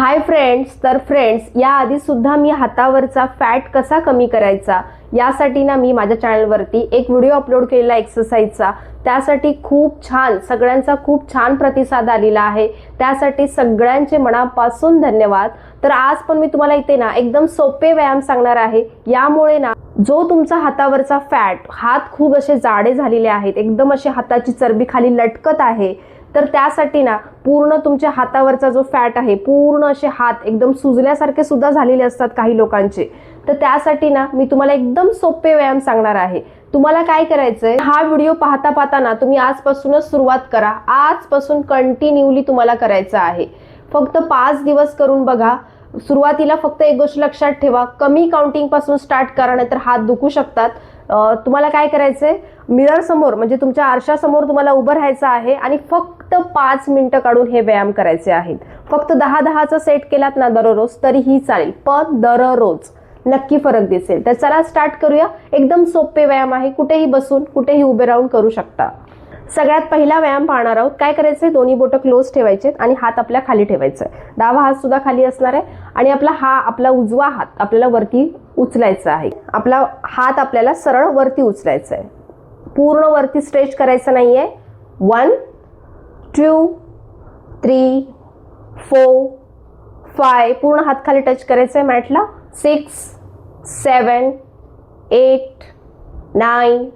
Hi friends तर friends याआधी सुद्धा मी हातावरचा फॅट कसा कमी करायचा यासाठी ना मी माझ्या चॅनलवरती एक व्हिडिओ अपलोड केलेला एक्सरसाइजचा त्यासाठी खूप छान सगळ्यांचा खूप छान प्रतिसाद आलेला आहे. त्यासाठी सगळ्यांचे मनापासून धन्यवाद. तर आज पण मी तुम्हाला इथे ना एकदम सोपे व्यायाम सांगणार आहे. यामुळे ना जो तुमचा हातावरचा फॅट हात खूप असे जाडे झालेले आहेत एकदम असे हाताची चरबी खाली लटकत आहे तर त्यासाठी ना पूर्ण तुमच्या हातावरचा जो फॅट आहे पूर्ण असे हात एकदम सुजल्यासारखे सुद्धा झालेले असतात काही लोकांचे. तर त्यासाठी ना मी तुम्हाला एकदम सोपे व्यायाम सांगणार आहे. तुम्हाला काय करायचंय? हा व्हिडिओ पाहता पाहताना तुम्ही आजपासूनच सुरुवात करा. आजपासून कंटिन्यूली तुम्हाला करायचं आहे. फक्त पाच दिवस करून बघा. सुरुवातीला फक्त एक गोष्ट लक्षात ठेवा. कमी काउंटिंगपासून स्टार्ट करा नाहीतर हात दुखू शकतात. तुम्हाला काय करायचंय? मिरर समोर म्हणजे तुमच्या आरशासमोर तुम्हाला उभं राहायचं आहे आणि फक्त पाच मिनिटं काढून हे व्यायाम करायचे आहेत. फक्त दहा दहाचा सेट केलात ना दररोज तरीही चालेल. पण दररोज नक्की फरक दिसेल. तर चला स्टार्ट करूया. एकदम सोपे व्यायाम आहे. कुठेही बसून कुठेही उभे राहून करू शकता. सगळ्यात पहिला व्यायाम पाहणार आहोत. काय करायचंय? दोन्ही बोटं क्लोज ठेवायचे आणि हात आपल्या खाली ठेवायचा आहे डावा हात सुद्धा खाली असणार आहे आणि आपला हा आपला उजवा हात आपल्याला वरती उचलायचा आहे. आपला हात आपल्याला सरळ वरती उचलायचा आहे. पूर्ण वरती स्ट्रेच करायचं नाही आहे one two three four five पूर्ण हात खाली टच करायचं आहे मॅटला. Six seven eight nine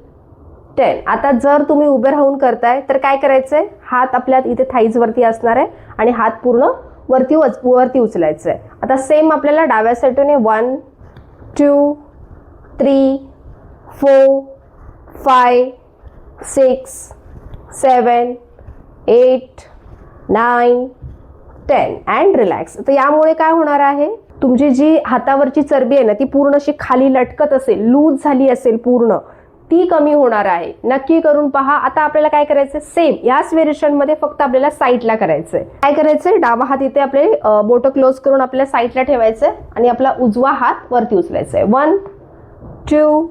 ten. आता जर तुम्ही उभे राहून करताय तर काय करायचंय? हात आपल्या इथे थाईज वरती असणार आहे आणि हात पूर्ण वरती वच वरती उचलायचं आहे आता सेम आपल्याला डाव्या साईडने one two three four five six seven eight nine ten and relax तर यामुळे काय होणार आहे? तुमची जी हातावरची चरबी आहे ना ती पूर्ण अशी खाली लटकत असेल लूज झाली असेल पूर्ण ती कमी होणार आहे. नक्की करून पहा. आता आपल्याला काय करायचं सेम याच व्हेरिएशनमध्ये फक्त आपल्याला साईडला करायचंय. काय करायचंय? डावा हात इथे आपले बोट क्लोज करून आपल्या साईडला ठेवायचंय आणि आपला उजवा हात वरती उचलायचा आहे one two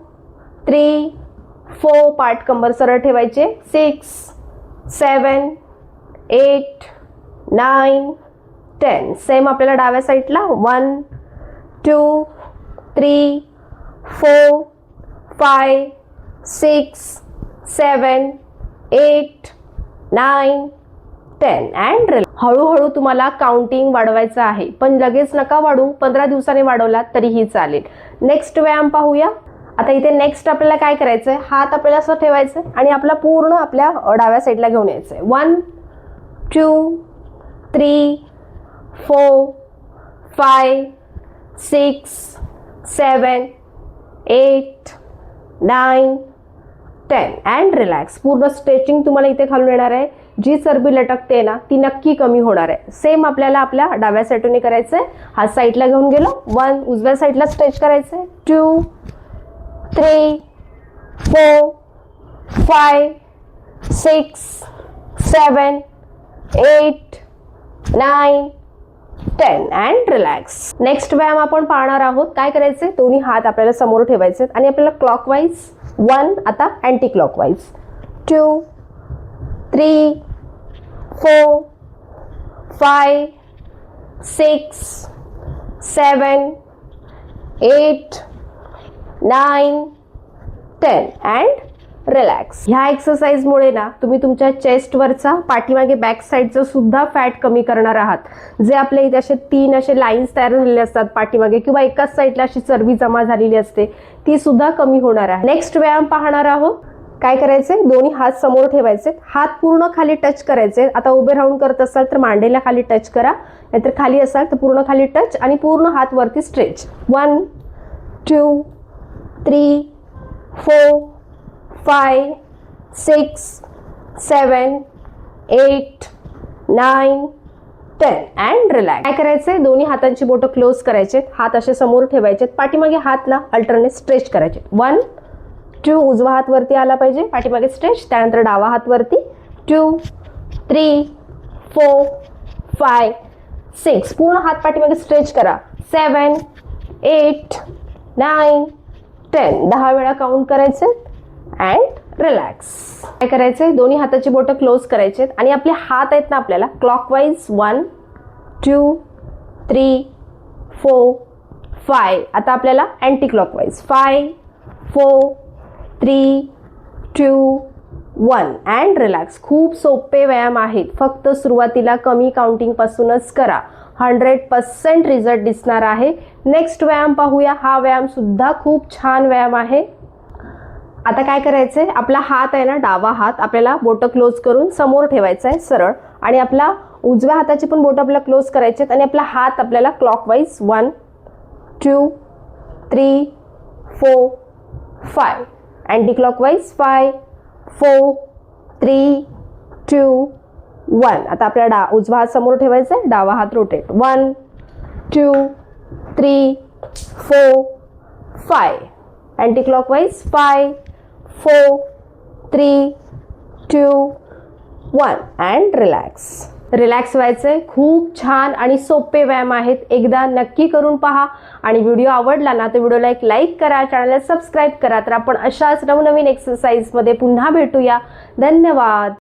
three four part कंबर सरळ ठेवायचे. Six seven eight nine ten same आपल्याला डाव्या साईडला one two three four five six seven eight nine ten. And रिल हळूहळू तुम्हाला काउंटिंग वाढवायचं आहे. पण लगेच नका वाढू पंधरा दिवसांनी वाढवला तरीही चालेल. नेक्स्ट व्यायाम पाहूया. आता इथे नेक्स्ट आपल्याला काय करायचंय? हात आपल्याला असं ठेवायचं आणि आपला पूर्ण आपल्या डाव्या साईडला घेऊन यायचंय. One two three four five six seven eight nine ten and relax पूर्ण स्ट्रेचिंग तुम्हाला इथे खालून येणार आहे. जी चरबी लटकते ना ती नक्की कमी होणार आहे. सेम आपल्याला आपल्या डाव्या साईडने करायचं आहे हा साईडला घेऊन गेलो. वन उजव्या साईडला स्ट्रेच करायचं आहे two three four five six seven eight nine ten and relax next व्यायाम आपण पाहणार आहोत. काय करायचे दोन्ही हात आपल्याला समोर ठेवायचे आणि आपल्याला क्लॉकवाईज वन आता anti clockwise two three four five six seven eight nine ten and relax ह्या एक्सरसाइजमुळे ना तुम्ही तुमच्या चेस्टवरचा पाठीमागे बॅक साईडचं सुद्धा फॅट कमी करणार आहात. जे आपल्या इथे असे तीन असे लाईन्स तयार झालेले असतात पाठीमागे किंवा एकाच साईडला अशी चरबी जमा झालेली असते ती सुद्धा कमी होणार आहे. नेक्स्ट व्यायाम पाहणार आहोत. काय करायचे दोन्ही हात समोर ठेवायचे. हात पूर्ण खाली टच करायचे. आता उभे राहून करत असाल तर मांडेला खाली टच करा. नाहीतर खाली असाल तर पूर्ण खाली टच आणि पूर्ण हात वरती stretch one two three four five six seven eight nine ten and relax काय करायचंय? दोन्ही हातांची बोटं क्लोज करायचे हात असे समोर ठेवायचे पाठीमागे हात ना अल्टरनेट स्ट्रेच करायचे वन टू उजवा हात वरती आला पाहिजे. पाठीमागे स्ट्रेच त्यानंतर डावा हात वरती. Two three four five six पूर्ण हात पाठीमागे स्ट्रेच करा. सेवन एट नाईन टेन दहा वेळा काउंट करायचे अँड रिलॅक्स काय करायचंय? दोन्ही हाताची बोटं क्लोज करायचे आणि आपले हात आहेत ना आपल्याला clockwise one two three four five आता आपल्याला anti clockwise five four three two one and relax खूप सोपे व्यायाम आहेत. फक्त सुरुवातीला कमी काउंटिंगपासूनच करा. हंड्रेड पर्सेंट रिझल्ट दिसणार आहे. नेक्स्ट व्यायाम पाहूया. हा व्यायामसुद्धा खूप छान व्यायाम आहे. आता काय करायचं आहे आपला हात आहे ना डावा हात आपल्याला बोटं क्लोज करून समोर ठेवायचा आहे सरळ. आणि आपला उजव्या हाताची पण बोटं आपल्याला क्लोज करायचे आहेत आणि आपला हात आपल्याला clockwise one two three four five anti clockwise five four three two one आता आपल्या डा उजवा हात समोर ठेवायचा आहे डावा हात rotate one two three four five anti clockwise five four three two one. And relax relax व्हायचं आहे खूप छान आणि सोपे व्यायाम आहेत. एकदा नक्की करून पहा. आणि व्हिडिओ आवडला ना तर व्हिडिओला एक लाईक करा. चॅनलला सबस्क्राईब करा. तर आपण अशाच नवनवीन एक्सरसाइजमध्ये पुन्हा भेटूया. धन्यवाद.